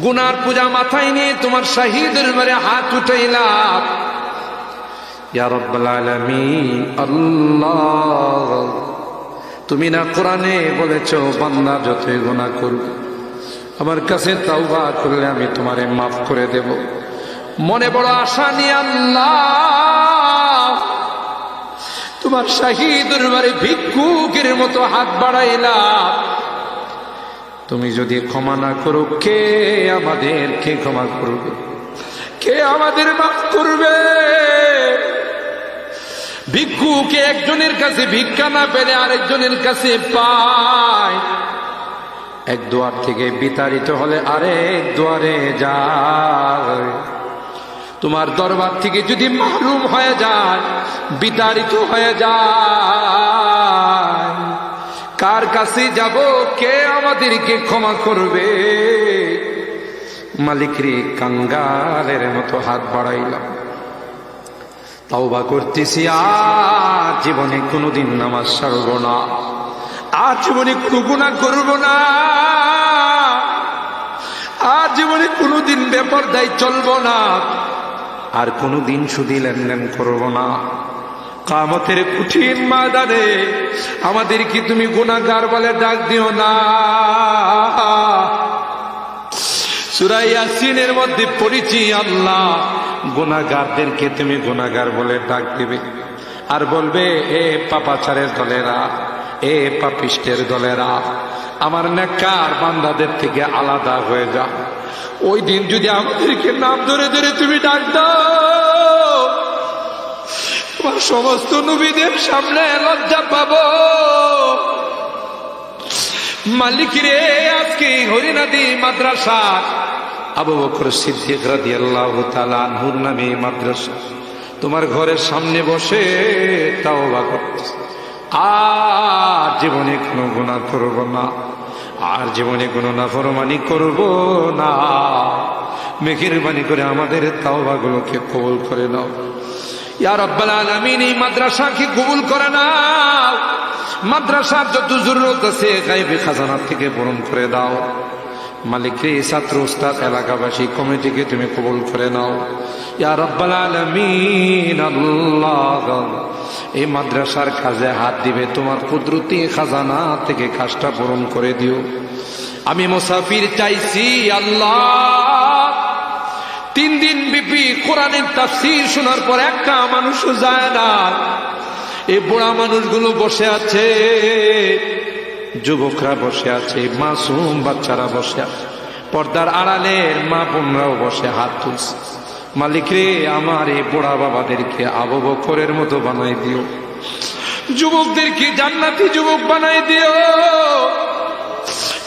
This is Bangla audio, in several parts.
গুনার পূজা মাথায় নিয়ে তোমার শাহিদের মেরে হাত উঠাইলাম আল্লাহ। তুমি না কোরআনে বলেছ, বান্দা যতই গুনাহ করবে আমার কাছে তাওবা করলে আমি তোমারে মাফ করে দেব। মনে বড় আশা নিয়ে আল্লাহ, তোমার শাহী দরবারে ভিক্ষুকের মতো হাত বাড়াইলাম তুমি যদি ক্ষমা না করো, কে আমাদের কে ক্ষমা করবে? কে আমাদের মাফ করবে? ভিক্ষুকে একজনের কাছে ভিক্ষা না পেলে আরেকজনের কাছে পায়। এক দুয়ার থেকে বিতাড়িত হলে আরেক দুয়ারে যায়। তোমার দরবার থেকে যদি মাহরুম হয়ে যায়, বিতাড়িত হয়ে যায়। কার কাছে যাব? কে আমাদেরকে ক্ষমা করবে? মালিক রে কাঙ্গালের মতো হাত বাড়াইলাম। তাওবা করতেছি, আর জীবনে কোনোদিন নামাজ সারব না। আর জীবনে কোনো গুণা করব না। আর জীবনে কোনোদিন ব্যাপার দায় চলব না। আর কোনোদিন সুদি লেনদেন করব না। কামতের কঠিন মাদারে আমাদেরকে তুমি গুণাগার বলে ডাক দিও না। সুরাইয়াসিনের মধ্যে পড়েছি, আল্লাহ গুণাগারদেরকে তুমি গুণাগার বলে ডাক দিবে। আর বলবে, এ পাপাচারের দলেরা, এ পাপিষ্টের দলেরা, আমার নেকার বান্দাদের থেকে আলাদা হয়ে যা ওই দিন যদি আমাদেরকে নাম ধরে ধরে তুমি ডাক দাও। তোমার সমস্ত নবীদের সামনে লজ্জা পাবো। মালিক রে, আজকে হরিনাদি মাদ্রাসা। আবু বকর সিদ্দিক রাদিয়াল্লাহু তাআলা আনহুর নামে মাদ্রাসা। তোমার ঘরের সামনে বসে তাওবা করতেছে। আর জীবনে কোনো গুণা করব না। আর জীবনে কোনো না নাফরমানি করব না। মেহেরবানি করে আমাদের তাওবাগুলোকে কবল করে নাও। আলামিন, এই কবুল করে নাও? যত আছে গাইবে থেকে করে ছাত্র, উস্তাদ, এলাকাবাসী, কমিটিকে তুমি কবুল করে নাও। ইয়া রব্বাল আল্লাহ। এই মাদ্রাসার কাজে হাত দিবে, তোমার কুদরতি খাজানা থেকে কাজটা পূরণ করে দিও। আমি মুসাফির চাইছি, আল্লাহ। তিন দিন বিপি কোরআনের তাফসির শোনার পর একটা মানুষও যায় না। এই বুড়া মানুষগুলো বসে আছে, যুবকরা বসে আছে, মাসুম বাচ্চারা বসে আছে, পর্দার আড়ালের মা বোনরাও বসে হাত তুলছে। মালিক রে, আমার এই বুড়া বাবাদেরকে আবু বকরের মতো বানাই দিও। যুবকদেরকে জান্নাতি যুবক বানাই দিও।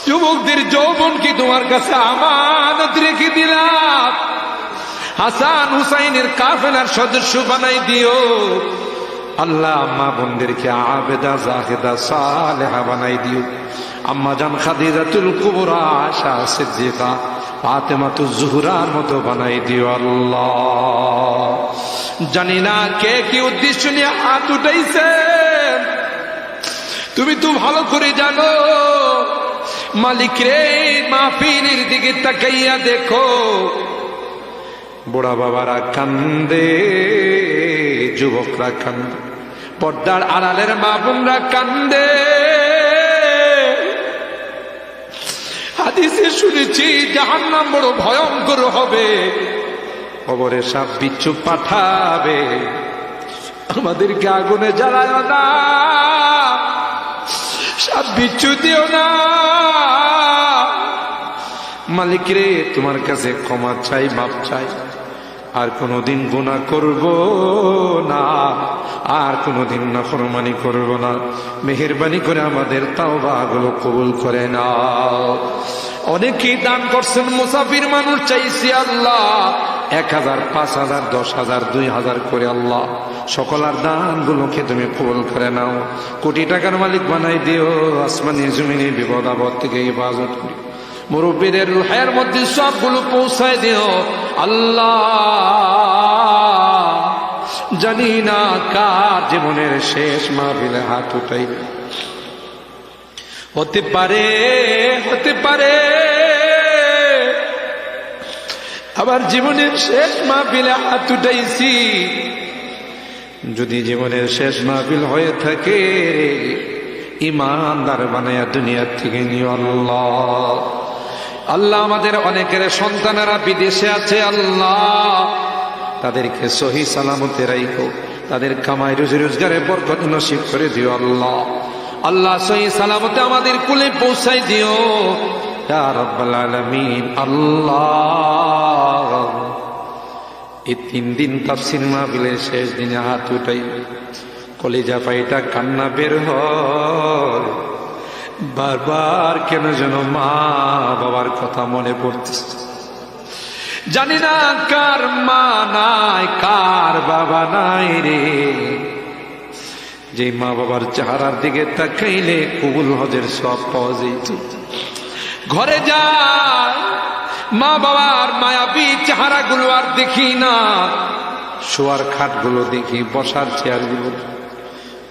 যুবকদের যৌবনকে তোমার কাছে আমানত রেখে দিলাম? হাসান হুসাইনের কাফেলার সদস্য বানাই দিও। আল্লাহ আম্মা বোনদেরকে আবেদা, জাহেদা, সালেহা বানাই দিও। আম্মা জান খাদিজাতুল কুবরা আশা সিদ্দিকা ফাতেমাতু জুহরার মতো বানাই দিও আল্লাহ। জানি না কে কি উদ্দেশ্য নিয়ে হাত উঠাইছেন তুমি তো ভালো করে জানো। মালিক রে, মাহফিলের দিকে তাকাইয়া দেখো। বুড়া বাবারা কান্দে, যুবকরা কান্দে, পর্দার আড়ালের মা কান্দে। হাদিসে শুনেছি, জাহান্নাম বড় ভয়ঙ্কর হবে। খবরে সাপ বিচ্ছু পাঠাবে। আমাদেরকে আগুনে জ্বালায় না। সাপ বিচ্ছু দিও না। মালিক রে, তোমার কাছে ক্ষমা চাই, মাপ চাই। আর কোনোদিন গুণা করব না, আর কোনোদিন না ফরমানি করব না। মেহরবানি করে আমাদের তাও বাগুলো কবুল করে নাও। অনেকেই দান করছেন, মুসাফির মানুষ চাইছি আল্লাহ। এক হাজার, পাঁচ হাজার, দশ হাজার, দুই হাজার করে আল্লাহ। সকল সকলার দানগুলোকে তুমি কবুল করে নাও। কোটি টাকার মালিক বানাই দিও, আসমানি, জমিনি, বিপদ, আপদ থেকে হেফাজত করি। মুরব্বীদের রুহের মধ্যে সবগুলো পৌঁছায় দিও। আল্লাহ জানি না কার জীবনের শেষ মাহফিলে হাত উঠাই হতে পারে হতে পারে। আবার জীবনের শেষ মাহফিলে হাত উঠাইছি। যদি জীবনের শেষ মাহফিল হয়ে থাকে ইমানদার বানায়া দুনিয়ার থেকে নিও আল্লাহ। আল্লাহ আমাদের অনেকের সন্তানেরা বিদেশে আছে, আল্লাহ। তাদেরকে সহি সালামতে রাইখো, তাদের কামাই রুজি রোজগারে বরকত নসিব করে দিও আল্লাহ। আল্লাহ সহি সালামতে আমাদের কুলে পৌঁছাই দিও। আলামিন, আল্লাহ। এই তিন দিন তাফসির মাহফিলের শেষ দিনে হাত উঠাই, কলিজা পাইটা কান্না বের হয়। বারবার কেন যেন মা বাবার কথা মনে পড়তেছে। জানি না কার মা নাই, কার বাবা নাই রে। যে মা বাবার চেহারার দিকে তাকাইলে কবুল হজের সব পাওয়া যেত ঘরে যায়, মা বাবার মায়াবী চেহারা গুলো আর দেখি না, শোয়ার খাটগুলো দেখি, বসার চেয়ারগুলো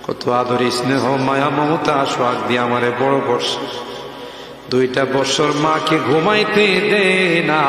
কত আদর স্নেহ, মায়া, মমতা সোয়াগ দিয়ে আমারে বড় বর্ষ। দুইটা বছর মাকে ঘুমাইতে দে না